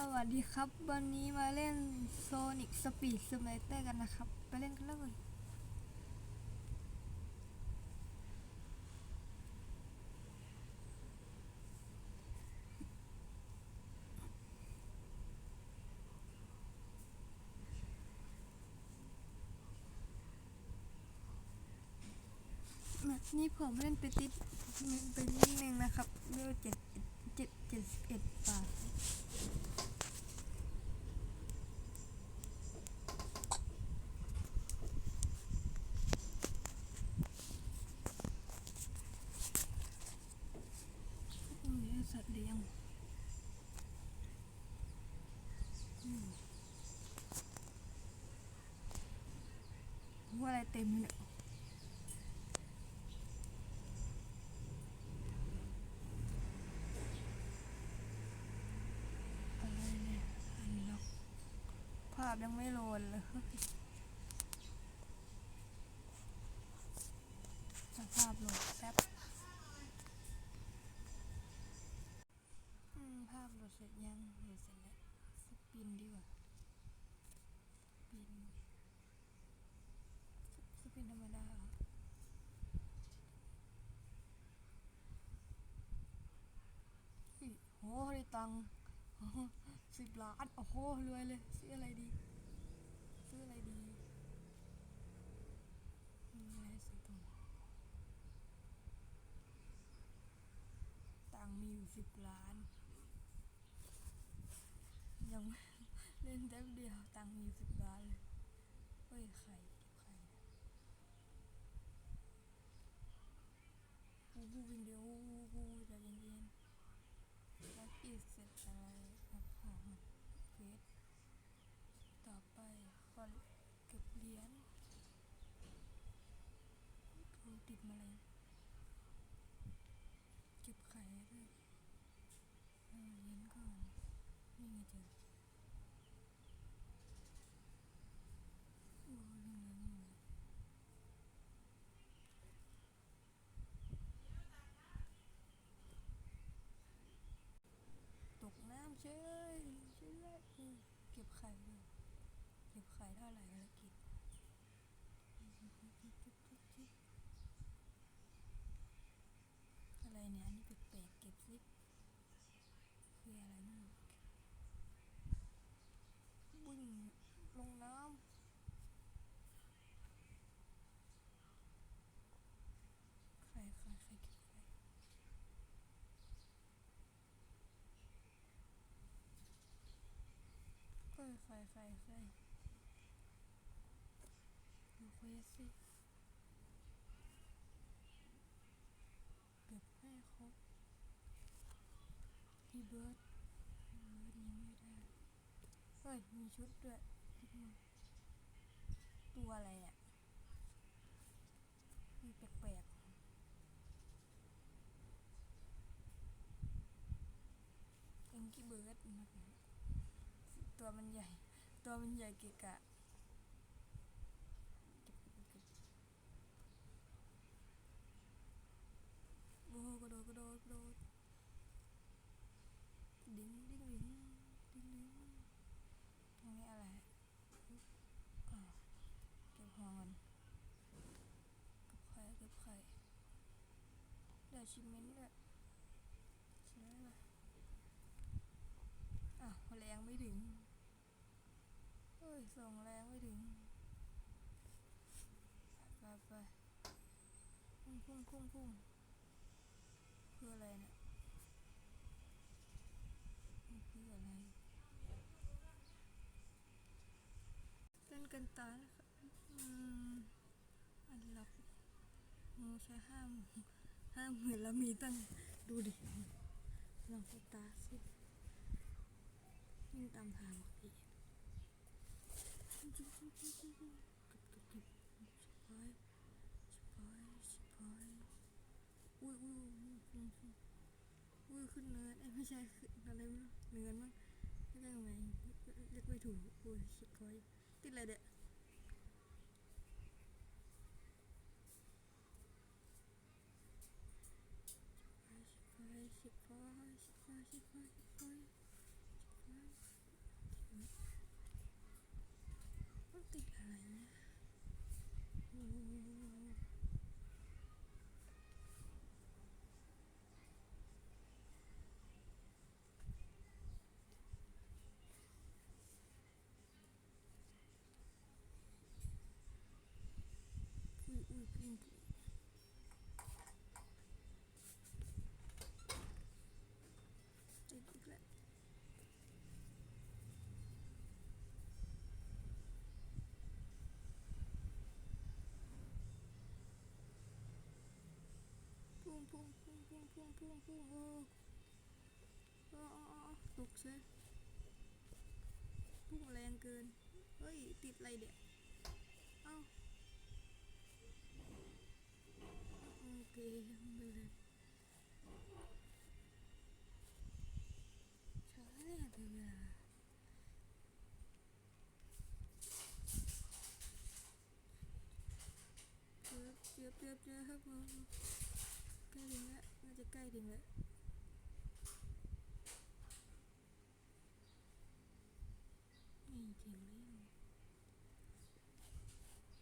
สวัสดีครับ วันนี้มาเล่น Sonic Speed Simulator กันนะครับ ไปเล่นกันเลยนี้ผมเล่นไปติดไปนิดนึงนะครับเวลเจ็ดเจ็ดเจ็ดสิบเอ็ดบาท อืมให้สัตว์เลี้ยงอืม ว่าอะไรเต็มเลยเนี่ยอะไรเนี่ยอันล็อกภาพยังไม่โหลดเลยภาพโหลดแป๊บภาพโหลดเสร็จยังโหลดเสร็จแล้วสปินดีกว่าสปินสปินธรรมดาเหรออุ๊ยโห ได้ตังค์สิบล้านโอ้โหรวยเลยซื้ออะไรดี ซื้ออะไรดีมีอะไรซื้อตรงตังค์มีอยู่สิบล้าน ยังเล่นแป๊บเดียวตังค์มีสิบบาทเลยเฮ้ยไข่เก็บไข่กูกูวินเดียวกูกูใจเย็น อีกเสร็จอะไรครับของเฟสต่อไปขอเก็บเหรียญกูติดมาเลยเก็บไข่ด้วยเอาเหรียญก่อนนี่ไงเจอ โอ้ยนี่ไงนี่ไงต กน้ำเฉยเฉยอืมเก็บไข่เก็บไข่เท่าไหร่กิจอะไรเนี่ยอันนี้แปลกๆเก็บสิคืออะไรนั่นวิ่งลงน้ำ ใครใครใครเก็บใครเฮ้ย ใครใครใครดูเควสสิเก็บให้ครบพี่เบิร์ดเบิร์ดยังไม่ได้เฮ้ยมีชุดด้วยตัวอะไรอะมีแปลกๆเอ็งกี้เบิร์ดตัวมันใหญ่ ตัวมันใหญ่กะกะโอ้กระโดดกระโดดกระโดดดิ้งดิ้งดิ้งดิ้งดิ้งตรงนี้อะไรเก็บหอมันเก็บไข่เก็บไข่ได้ชิมเมนต์ด้วยใช่ไหม อะแรงไม่ถึง เฮ้ย ส่งแรงไม่ถึงไปไปพุ่งพุ่งพุ่งพุ่งเพื่ออะไรเนี่ยเพื่ออะไรเล่นกันตายนะครับอืมอันหล็อกงูใช้ห้าหมื่นห้าหมื่นแล้วมีตั้งดูดิลองตาสิวิ่งตามทางพี่เก็ อุ้ยอุ้ยอุ้ยขึ้นเนินไม่ใช่ขึ้นอะไรไม่รู้เนินมั้งเรียกยังไงเรียกไม่ถูกอุ้ยชิบหายติดอะไรเด็กชิบหายชิบหายชิบหายชิบหายชิบหา Tignan. Hmm. พุ่งพุ่งพุ่งโอ้โอ้โอ้โอ้ตกใช่พุ่งแรงเกิน เฮ้ย ติดอะไรเดี๋ยวเอ้าโอเคไม่เป็นไรช้าเลยอะเลาเจ็บเจ็บเจ็บเจ็บครับผมใกล้ถึงแล้วน่า จะใกล้ถึงแล้วนี่ถึงแล้ว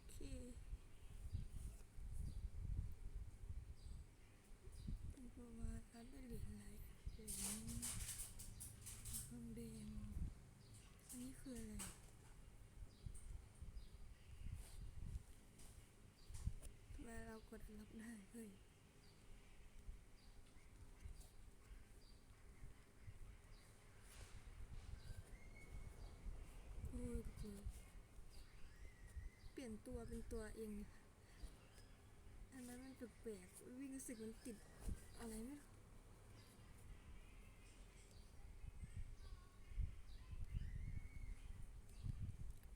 โอเคเป็นประมาณอันได้เหรียญอะไรเหรียญทองแดงอันนี้คืออะไรทำไมเรากดรับได้เฮ้ยโอ้ยกู เปลี่ยนตัวเป็นตัวเองอันนั้นมันแปลกๆวิ่งรู้สึกมันติดอะไรไม่รู้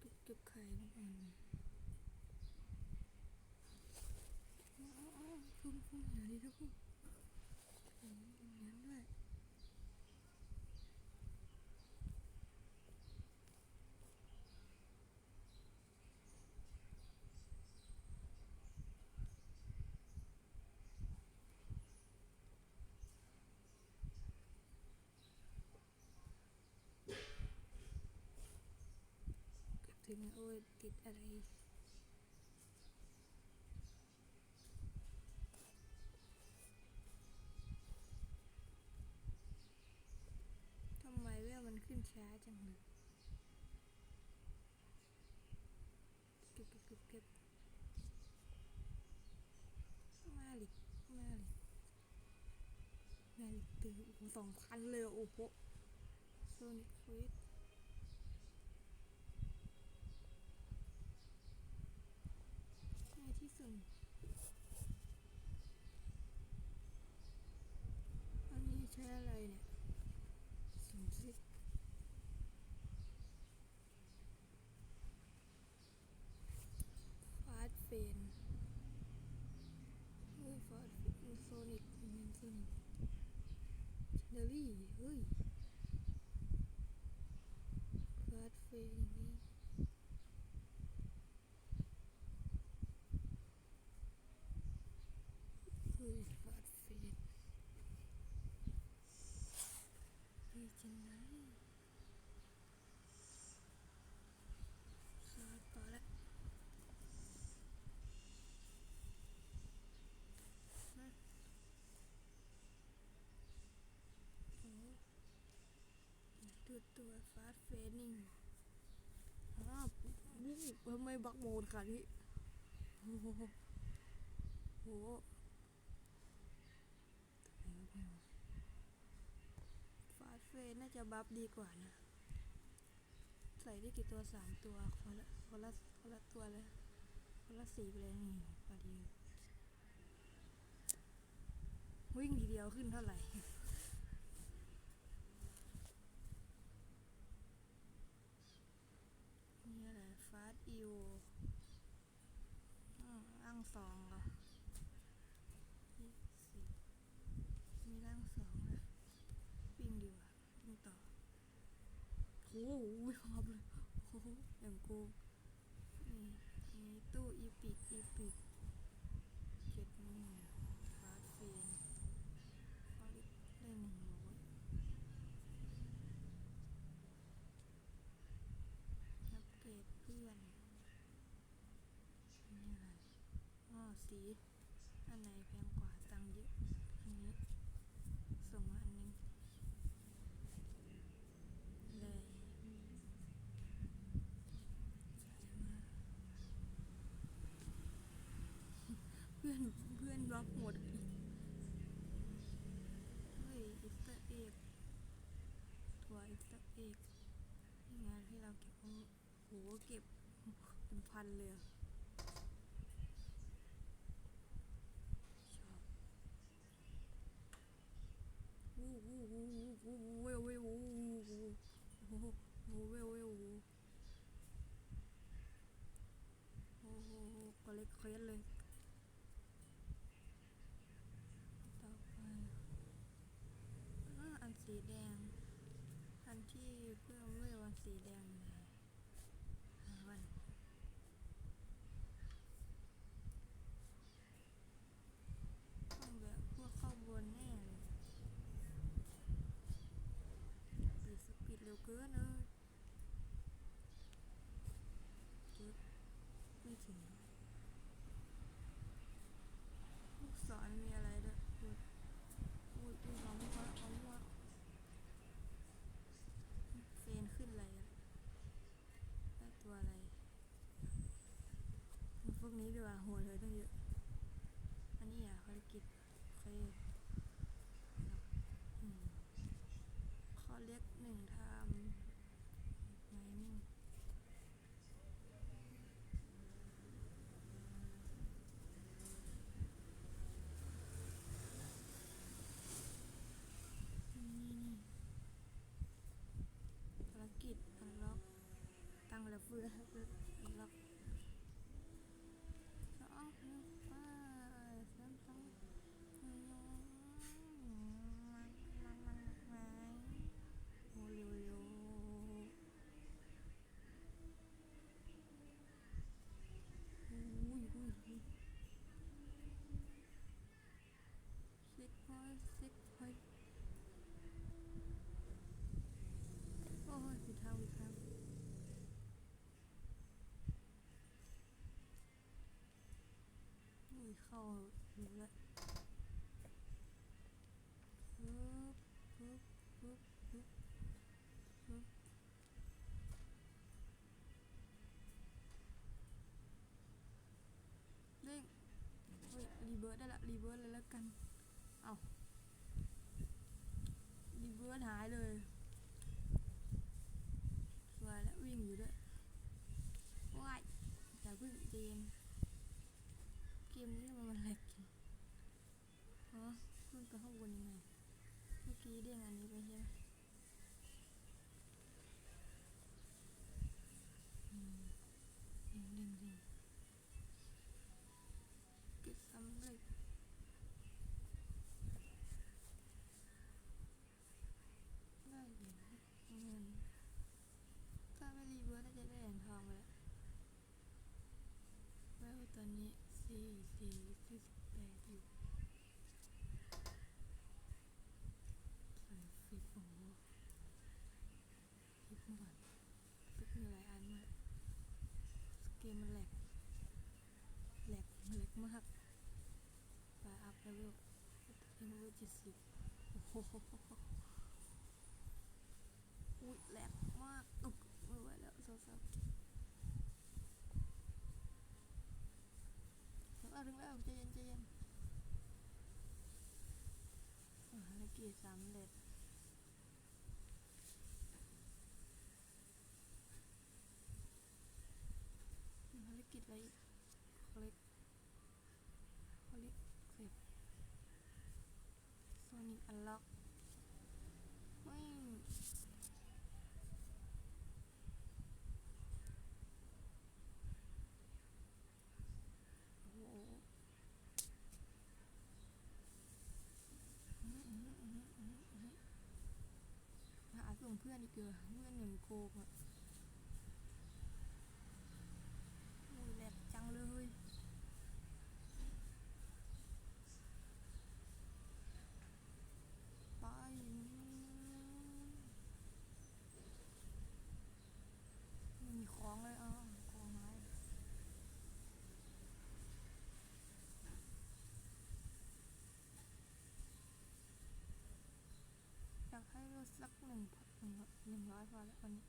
ตุกเก็บไข่บางอันอ๋ออ๋อพุ่งพุ่งอย่างนี้ทุกคนโอ้ยอย่างนั้นด้วย เกือบถึงแล้วโอ้ยติดอะไรทำไมเวลมันขึ้นช้าจังเลยเก็บเก็บเก็บเก็บมาลิมาลิมาลิตื่นโอ้โหสองพันเลยโอ้โหโซนิคเควสในที่สุด อันนี้ใช้อะไรเนี่ยสุ่มสิฟาสเฟนเฮ้ยฟาสโซนิกเมนโซนิกเดอรี่เฮ้ยฟาสเฟนอย่างนี้เฮ้ยฟาสเฟน ดีจังเลยสาต่อละนะโอ้ดู ตัวฟาสเฟนิ่งอ้าวนี่ทำไมบักโมดค่ะนี่โอ้โหโอ้โหทำไฟาสเฟนน่าจะบัฟดีกว่านะ ใส่ได้กี่ตัวสามตัวคนละคนละคนละตัวเลยคนละสีไปเลยนี่พอดีวิ่งทีเดียวขึ้นเท่าไหร่ นี่อะไรฟาสอิวร่าง สองเหรอยี่สิบมีร่างสองนะวิ่งดีกว่าวิ่งต่อโอ้โหไม่พอบเลยโอ้โหอย่างกูนี่มีตู้อีปิกอีปิกเจ็ดหมื่นฟาสเฟนฟาลิกได้หนึ่งร้อยอัปเกรดเพื่อนอันนี่อะไรอ๋อ สีอันไหนแพงกว่าตังเยอะ อันนี้ส่งมาอันนึงเลยเพื่อนเพื่อนบล็อกหมดอีกเฮ้ยอิสเตอร์เอกถั่วอิสเตอร์เอกงานที่เราเก็บเอาโหเก็บเป็นพันเลยอะชอบ โหเวลเวลโหโอ้โหก็ เล็กเคสเลยต่อไปอันสีแดง อันที่เพิ่มเมื่อวันสีแดงเลยหาวันต้องแบบพวกเข้าบนแน่เลยปิดสปีดเร็วเกินเลยจึ๊บไม่ถึง ลูกศรมีอะไรด้วยอุ้ยอุ้ยอุ้ยเอามั่วเอามั่วเฟนขึ้นอะไรอะได้ตัวอะไรพวกนี้ดีกว่าโหดเลยตั้งเยอะ อันนี้อะภารกิจโอเคอืมข้อเล็กหนึ่งทำไหนมึงนี่นี่ภารกิจอันล็อก ตั้งแล้วเฟืออันล็อกสองหนึ่งป้าสามสองมันมันมันมันไม้โอ้เร็วเร็วอุ้ยอุ้ยอุ้ย six point six point โอ้ยผิดทางผิดทางอุ้ยเข้าอยู่แล้วปึ๊บปึ๊บปึ๊บปึ๊บปึ๊บเร่งเฮ้ย รีเบิร์ดได้ละรีเบิร์ดเลยแล้วกัน เอารีเบิร์ดหายเลยสวยแล้ววิ่งอยู่ด้วยว้ายอย่าเพึ่งเจนเกมนี้ทำไมมันแหลกจังอ๋อขึ้นไปข้างบนยังไงเมื่อกี้เด้งอันนี้ไปใช่ไหมอืมเด้งเด้งเด้งปิดสำเร็จ ได้เหรียญเงิน ถ้าไม่รีเวิร์สน่าจะได้เหรียญทองไปแล้วแววตอนนี้สี่สี่สี่สิบแปดอยู่ใส่ฟิปโอ้โหฟิปมาก่อนฟิปมีหลายอันมากเกมมันแหลกแหลกแหลกมากไปอัพเลเวลเลเวลเจ็ดสิบอุ้ยแรงมากอุกไม่ไหวแล้วสาวๆสาวถึงแล้วใจเย็นใจเย็นภารกิจสำเร็จมีภารกิจอะไรอีกคลิกคลิกเสร็จโซนิกอันล็อกไม่โอ้โหอื้อหืออื้อหืออื้อหืออื้อหือหาส่ง เพื่อนอีกเกลือเพื่อนหนึ่งโคกอะโอ้ยแหลกจังเลยไปไม่มีของเลยอะของหายอยากให้ลดสักหนึ่งพั นหนึ่งหนึ่งร้อยพอแล้ววันนี้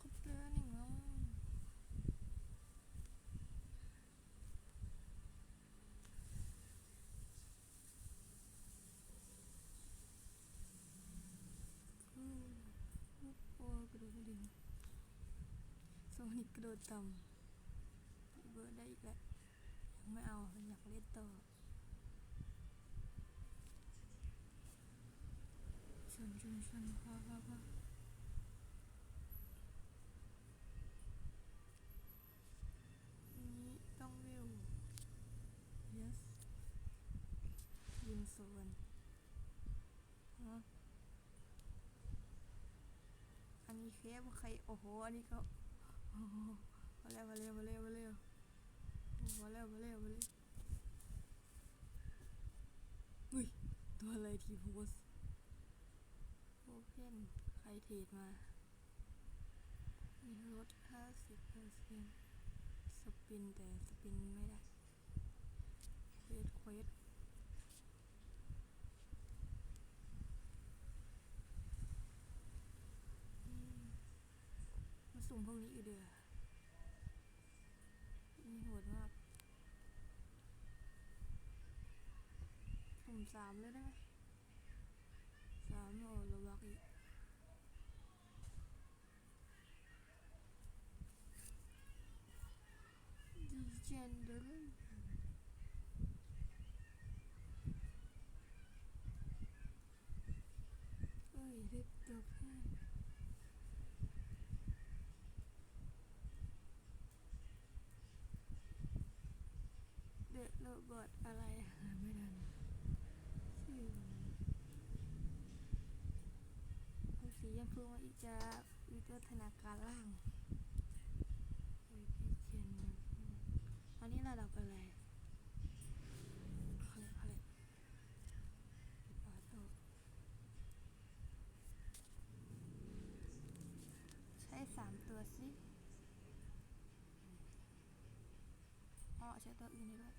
ครบแล้วหนึ่งแล้วอืมโอ้กระโดดดิ่งโซนิกกระโดดต่ำ ได้อีกแล้วไม่เอาอยากเล่นต่อชนชนชนพอพอพอนี้ต้องวิว yes ยิงสวนฮะอันนี้เคฟใคร โอ้โห อันนี้ก็โอ้โหมาเร็วมาเร็วมาเร็วมาเร็ว มาเร็วมาเร็วมาเร็วอุ้ย ตัวอะไรทีโพสโอเพนใครเทรดมามีลด50เปอร์เซ็นต์สปินแต่สปินไม่ได้เควสเควสมาสุ่มพวกนี้อยู่เดือนี่โหดมาก สามเลยได้ไหมสามโอ้ระวักอีกดีเจนเดอร์เอ้ยเด็กตัวเพื่อนเด็กโรบอทอะไรอะไม่ทันชื่อ เอาสียมพูมาอีจะวิวัฒนาการล่างเอ้ยดีเจนเดอนนี้ระดับอะไรเขาเรียกเขาเรียกปาโตใช้สามตัวสิอ๋อใช้ตัวอื่นด้วย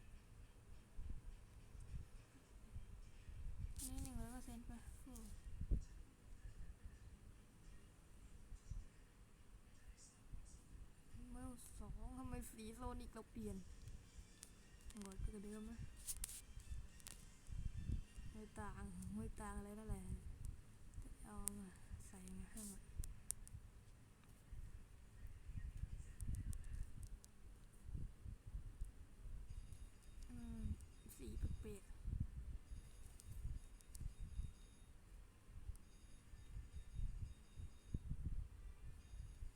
นนี้หนึ่งร้อยเปอร์เซ็นต์ไปะโอ้เมื่อสองทำไมสีโซนิก เราเปลี่ยนหมดก็เดิมนะไม่ต่างไม่ต่างอะไรนั่นแหละจะเอามาใส่มาให้หมดอืมสีเปรกๆ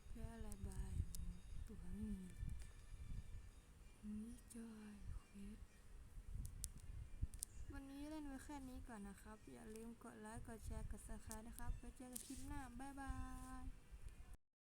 เพื่ออะไรบายตัวไม่มีนี่จอยเควส วันนี้เล่ ค่นี้ก่อนนะครับ อย่าลืมกดไลค์ กดแชร์ กดซับสไครต์นะครับไว้เจอกันคลิปหน้า บ๊ายบาย